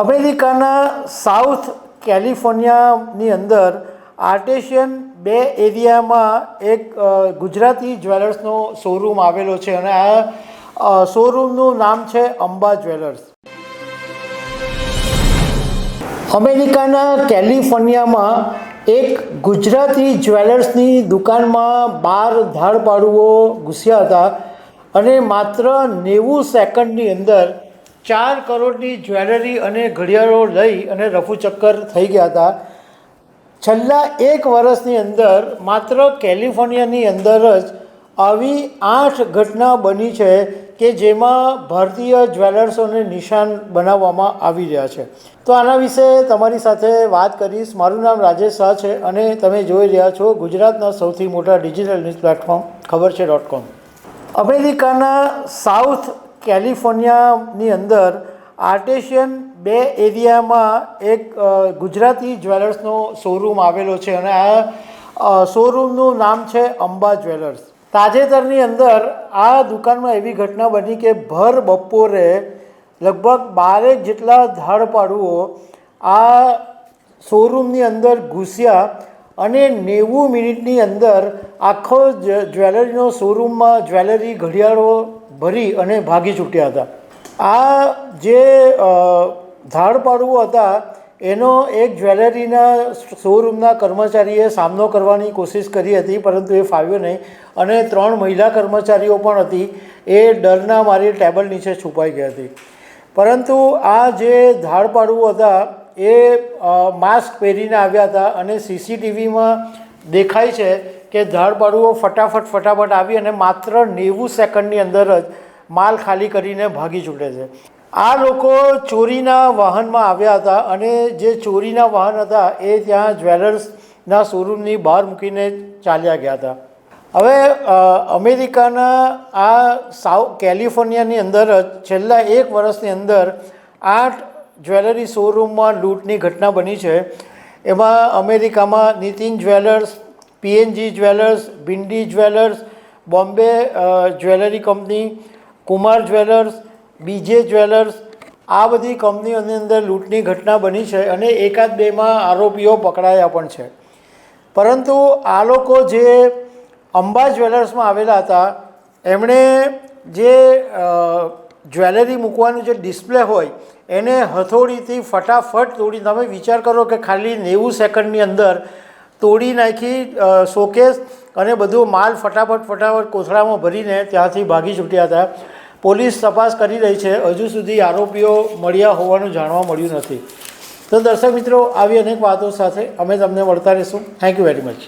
અમેરિકાના સાઉથ કેલિફોર્નિયાની અંદર આર્ટેશિયન બે એરિયામાં એક ગુજરાતી જ્વેલર્સનો શોરૂમ આવેલો છે અને આ શોરૂમનું નામ છે અંબા જ્વેલર્સ. અમેરિકાના કેલિફોર્નિયામાં એક ગુજરાતી જ્વેલર્સની દુકાનમાં બાર ધાડપાડુઓ ઘૂસ્યા હતા અને માત્ર નેવું સેકન્ડની અંદર ચાર કરોડની જ્વેલરી અને ઘડિયાળો લઈ અને રફુ ચક્કર થઈ ગયા હતા. છેલ્લા એક વર્ષની અંદર માત્ર કેલિફોર્નિયાની અંદર જ આવી આઠ ઘટના બની છે કે જેમાં ભારતીય જ્વેલર્સોને નિશાન બનાવવામાં આવી રહ્યા છે. તો આના વિશે તમારી સાથે વાત કરીશ. મારું નામ રાજેશ શાહ છે અને તમે જોઈ રહ્યા છો ગુજરાતના સૌથી મોટા ડિજિટલ ન્યૂઝ પ્લેટફોર્મ, ખબર છે ડોટ કોમ અમેરિકાના સાઉથ કેલિફોર્નિયાની અંદર આર્ટેશિયન બે એરિયામાં એક ગુજરાતી જ્વેલર્સનો શોરૂમ આવેલો છે અને આ શોરૂમનું નામ છે અંબા જ્વેલર્સ. તાજેતરની અંદર આ દુકાનમાં એવી ઘટના બની કે ભર બપોરે લગભગ બારેક જેટલા ધાડપાડુઓ આ શોરૂમની અંદર ઘૂસ્યા અને નેવું મિનિટની અંદર આખો જ્વેલરીનો શોરૂમમાં જ્વેલરી ઘડિયાળો ભરી અને ભાગી છૂટ્યા હતા. આ જે ધાડ પાડવું હતા, એનો એક જ્વેલરીના શોરૂમના કર્મચારીએ સામનો કરવાની કોશિશ કરી હતી, પરંતુ એ ફાવ્યો નહીં. અને ત્રણ મહિલા કર્મચારીઓ પણ હતી. એ ડરના મારી ટેબલ નીચે છુપાઈ ગઈ હતી. પરંતુ આ જે ધાડપાડુઓ હતા, એ માસ્ક પહેરીને આવ્યા હતા અને સીસીટીવીમાં દેખાય છે કે ધાડપાડુઓ ફટાફટ ફટાફટ આવી અને માત્ર નેવું સેકન્ડની અંદર જ માલ ખાલી કરીને ભાગી છૂટે છે. આ લોકો ચોરીના વાહનમાં આવ્યા હતા અને જે ચોરીના વાહન હતા એ ત્યાં જ્વેલર્સના શોરૂમની બહાર મૂકીને ચાલ્યા ગયા હતા. હવે અમેરિકાના આ સાઉ, કેલિફોર્નિયાની અંદર જ છેલ્લા એક વર્ષની અંદર આઠ જ્વેલરી શોરૂમમાં લૂંટની ઘટના બની છે. એમાં અમેરિકામાં Nitin jewellers PNG jewellers Bindi jewellers Bombay jewellery company Kumar jewellers BJ jewellers આ બધી કંપનીઓની અંદર લૂંટની ઘટના બની છે અને એકાદ બેમાં આરોપીઓ પકડાયા પણ છે. પરંતુ આ લોકો જે અંબા જ્વેલર્સમાં આવેલા હતા, એમણે જે જ્વેલરી મૂકવાનું જે ડિસ્પ્લે હોય, એને હથોડીથી ફટાફટ તોડી તમે વિચાર કરો કે ખાલી નેવું સેકન્ડની અંદર તોડી નાખી શોકેસ અને બધો માલ ફટાફટ ફટાફટ કોથળામાં ભરીને ત્યાંથી ભાગી છૂટ્યા હતા. પોલીસ તપાસ કરી રહી છે. હજુ સુધી આરોપીઓ મળ્યા હોવાનું જાણવા મળ્યું નથી. તો દર્શક મિત્રો, આવી અનેક વાતો સાથે અમે તમને મળતા રહીશું. Thank you very much